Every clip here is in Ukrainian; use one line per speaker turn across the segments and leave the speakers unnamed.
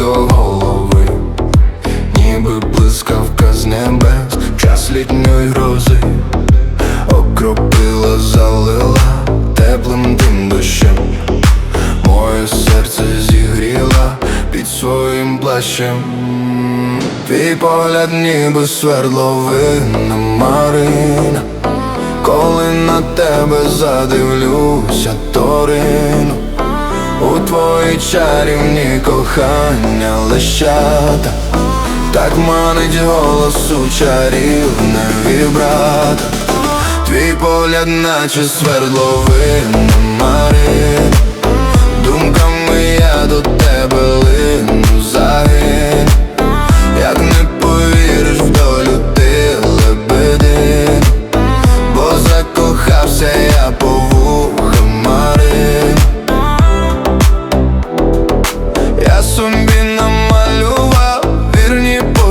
до голови, ніби блискавка з небес, час літньої грози, окропила, залила теплим дим дощем, моє серце зігріла під своїм плащем, твій погляд, ніби свердловина марина, коли на тебе задивлюся, торину твої чарівні кохання лещата. Так манить голосу чарівне вібрата. Твій погляд наче свердловина Марина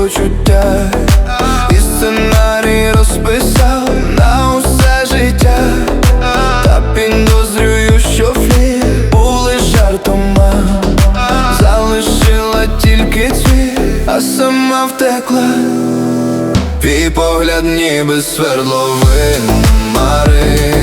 почуття. І сценарій розписав на усе життя. Та підозрюю, що флір був лиш жартома. Залишила тільки цвіт, а сама втекла. Твій погляд ніби свердловина Марина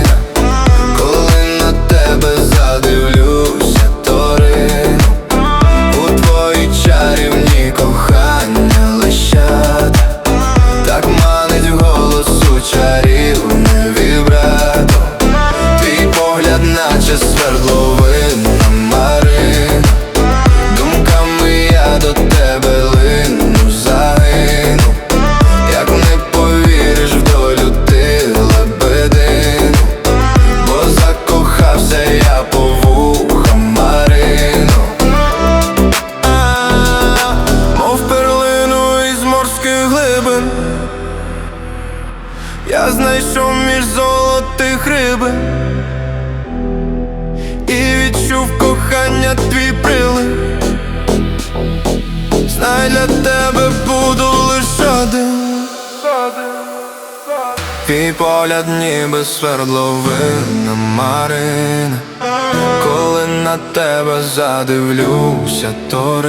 знайшов між золотих рибин І відчув кохання твій прилив. Знай для тебе буду лиш один. Твій погляд ніби свердловина Марина Коли на тебе задивлюся, то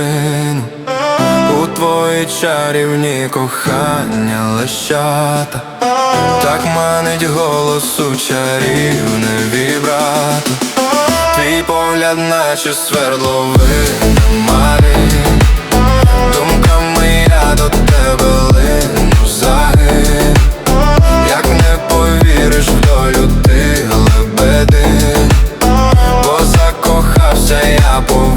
У твої чарівні кохання лещата Лунить голосу чарівне вібрато Твій погляд, наче свердловини марі Думками я до тебе лину загин Як не повіриш в долю ти лебеди. Бо закохався я по